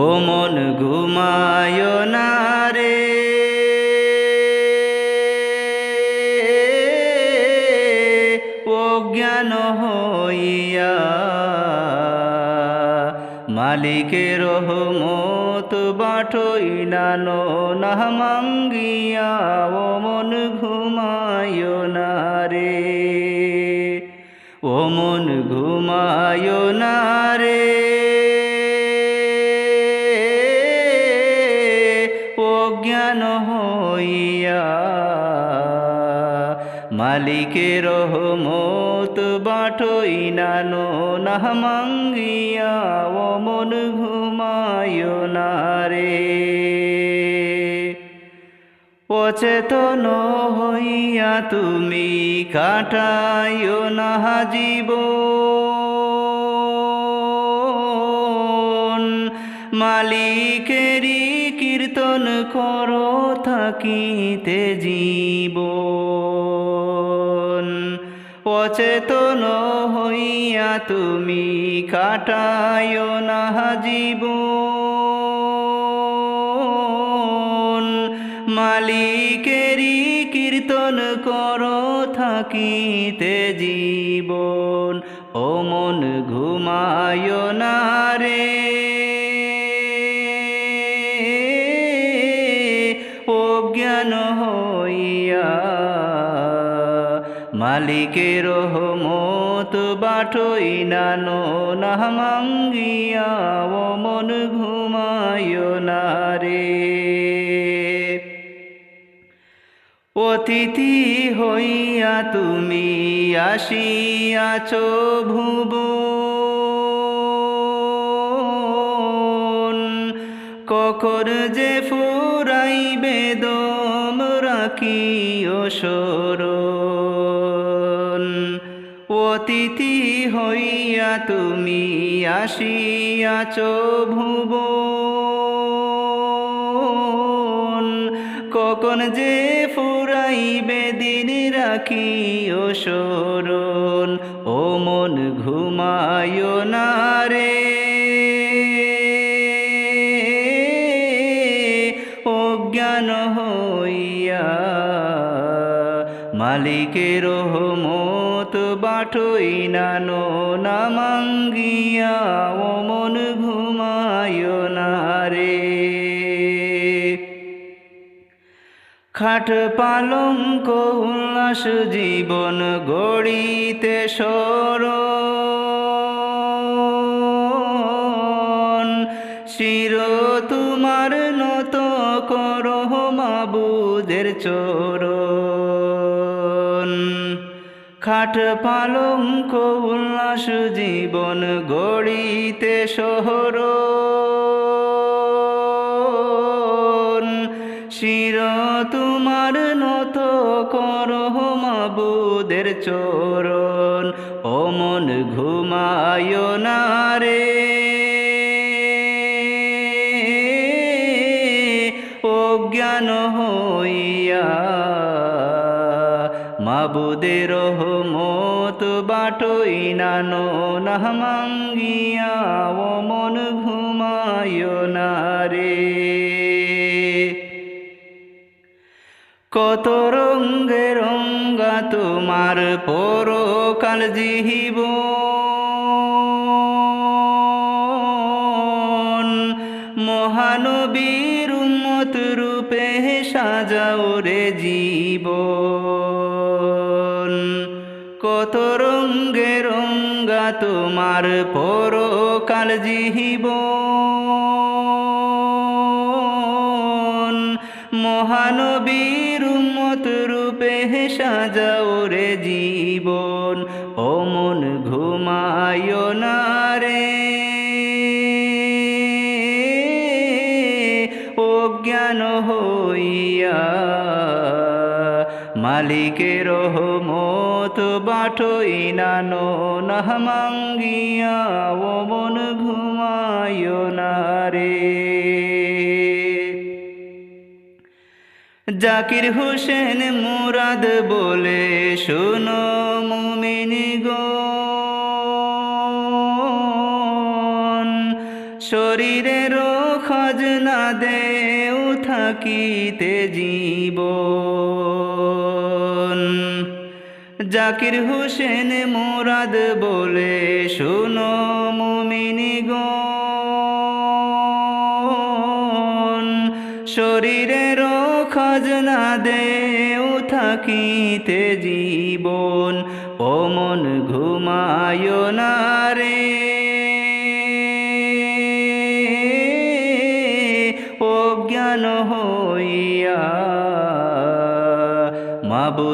ও মন ঘুমায় না রে। অজ্ঞান হইয়া মালিকের বাঠই নানো না মাঙ্গিয়া ও মন ঘুমায় না রে। ও মন ঘুমায় না রে। অজ্ঞান হইয়া। মালিকের রহমত বাঠই নানো না মাঙ্গিয়া ও মন ঘুমায় না রে। অচেতন হইয়া তুমি কাটাইও না জীবন। কীর্তন করো থাকিতে জীবন। অচেতন হইয়া তুমি কাটায় না জীবন। মালিকেরই কীর্তন করো থাকিতে জীবন। ও মন ঘুমায় না রে মালিকের রহমত বাঠই নানো না মাঙ্গিয়া ও মন ঘুমায় না রে। অতিথি হইয়া তুমি আসিয়াছ ভুব ককর যে ফুরাইবে দম রাখিও সরণ অতিথি হইয়া তুমি আসিয়াছ ভুব কখন যে ফুরাইবে দিন রাখিও সরণ ও মন ঘুমায় না রে। অজ্ঞান হইয়া মালিকের রহমত বাঠই নানো না মাঙ্গিয়া ও মন ঘুমায় না রে। খাট পালঙ্ক উল্লাস জীবন গড়িতে সর শির তোমার নত কর মাবুদের চোর খাট পালঙ্ক উল্লাস জীবন গড়িতে শহর। শির তোমার নত কর মাবুদের চরণ। ও মন ঘুমায় না রে। মাবুদের রহমত বাটই নানো না মাঙ্গিয়া, ও মন ঘুমায় না রে। কত রঙ্গে রঙ্গা তোমার পরকাল জিহিব মহানবীর উম্মত রূপে সাজাও রে জীব কত রঙ্গে রঙ্গা তোমার পরকাল জিহিব মহানবীর উম্মত রূপে সাজাও রে জীবন ও মন ঘুমায় না রে। অজ্ঞান হইয়া মালিকের রহমত বাঠই নানো না মাঙ্গিয়া ও মন ঘুমায় না রে। জাকির হোসেন মুরাদ বলে, শোনো মুমিনি গো শরীরেরও খাজনা দেও থাকিতে জীবন। জাকির হোসেন মুরাদ বলে, শোনো মুমিনি গণ শরীরেরও খাজনা দেও থাকিতে জীবন, ও মন ঘুমায় না রে।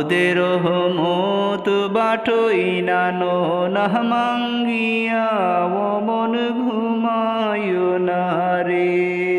মাবুদের রহমত বাটই নানো নাহ মাঙ্গিয়া ও মন ঘুমায় না রে।